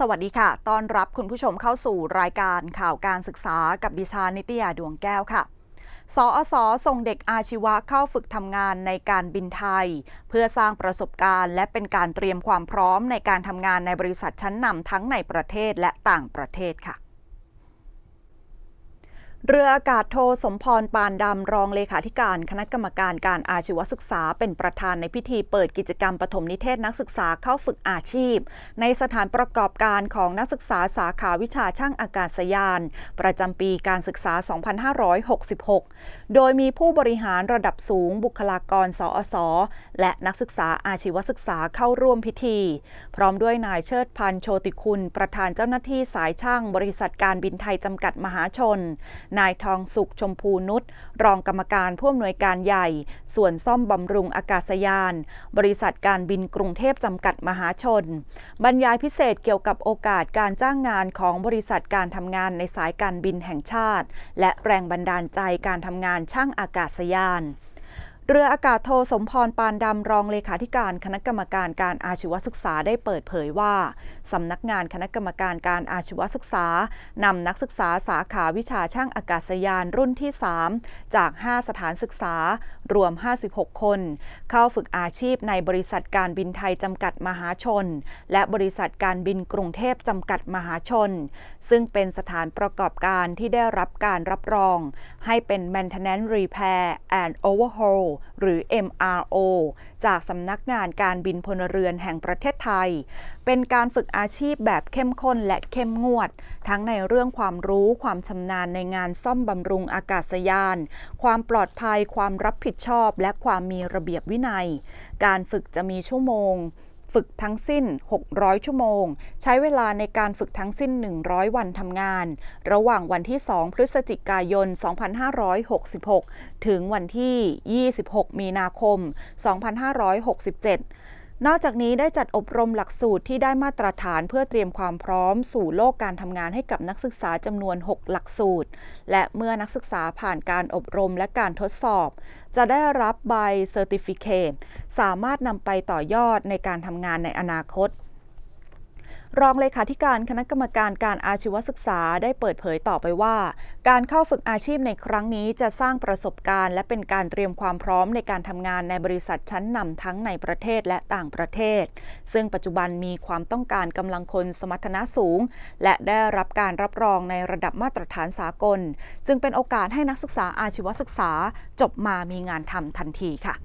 สวัสดีค่ะ ต้อนรับคุณผู้ชมเข้าสู่รายการข่าวการศึกษากับดิฉันนิตยาดวงแก้วค่ะ สอสส่งเด็กอาชีวะเข้าฝึกทำงานในการบินไทย เพื่อสร้างประสบการณ์ และเป็นการเตรียมความพร้อมในการทำงานในบริษัทชั้นนำทั้งในประเทศและต่างประเทศค่ะ เรืออากาศโทสมพร ปานดำ รองเลขาธิการคณะกรรมการการอาชีวศึกษา เป็นประธานในพิธีเปิดกิจกรรมปฐมนิเทศนักศึกษาเข้าฝึกอาชีพ ในสถานประกอบการของนักศึกษาสาขาวิชาช่างอากาศยาน ประจำปีการศึกษา 2566 โดยมีผู้บริหารระดับสูงบุคลากร สอสและนักศึกษาอาชีวศึกษาเข้าร่วมพิธี พร้อมด้วยนายเชิดพันธ์โชติคุณ ประธานเจ้าหน้าที่สายช่างบริษัทการบินไทยจำกัดมหาชนนายทองสุขชมพูนุชรองกรรมการผู้อำนวยการใหญ่ ส่วนซ่อมบำรุงอากาศยาน บริษัทการบินกรุงเทพจำกัดมหาชน บรรยายพิเศษเกี่ยวกับโอกาสการจ้างงานของบริษัทการทำงานในสายการบินแห่งชาติ และแรงบันดาลใจการทำงานช่างอากาศยาน เรืออากาศโทสมพรปานดำรองเลขาธิการคณะกรรมการการอาชีวศึกษาได้เปิดเผยว่า สำนักงานคณะกรรมการการอาชีวศึกษานำนักศึกษาสาขาวิชาช่างอากาศยานรุ่นที่ 3 จาก 5 สถานศึกษารวม 56 คน เข้าฝึกอาชีพในบริษัทการบินไทยจำกัดมหาชน และบริษัทการบินกรุงเทพจำกัดมหาชน ซึ่งเป็นสถานประกอบการที่ได้รับการรับรอง ให้เป็น Maintenance Repair and Overhaul หรือ MRO จากสำนักงานการบินพลเรือนแห่งประเทศไทย เป็นการฝึกอาชีพแบบเข้มข้นและเข้มงวด ทั้งในเรื่องความรู้ความชำนาญในงานซ่อมบำรุงอากาศยาน ความปลอดภัย ความรับผิดชอบ และความมีระเบียบวินัย การฝึกจะมีชั่วโมง ฝึกทั้งสิ้น 600 ชั่วโมง ใช้เวลาในการฝึกทั้งสิ้น 100 วันทำงาน ระหว่างวันที่ 2 พฤศจิกายน 2566 ถึงวันที่ 26 มีนาคม 2567 นอกจากนี้ได้จัดอบรมหลักสูตรที่ได้มาตรฐานเพื่อเตรียมความพร้อมสู่โลกการทำงานให้กับนักศึกษาจำนวน 6 หลักสูตร และเมื่อนักศึกษาผ่านการอบรมและการทดสอบ จะได้รับใบเซอร์ติฟิเคตสามารถนำไปต่อยอดในการทำงานในอนาคต รองเลขาธิการคณะกรรมการการอาชีวศึกษาได้เปิดเผยต่อไปว่า การเข้าฝึกอาชีพในครั้งนี้จะสร้างประสบการณ์ และเป็นการเตรียมความพร้อมในการทำงานในบริษัทชั้นนำทั้งในประเทศและต่างประเทศ ซึ่งปัจจุบันมีความต้องการกำลังคนสมรรถนะสูง และได้รับการรับรองในระดับมาตรฐานสากล จึงเป็นโอกาสให้นักศึกษาอาชีวศึกษา จบมามีงานทำทันทีค่ะ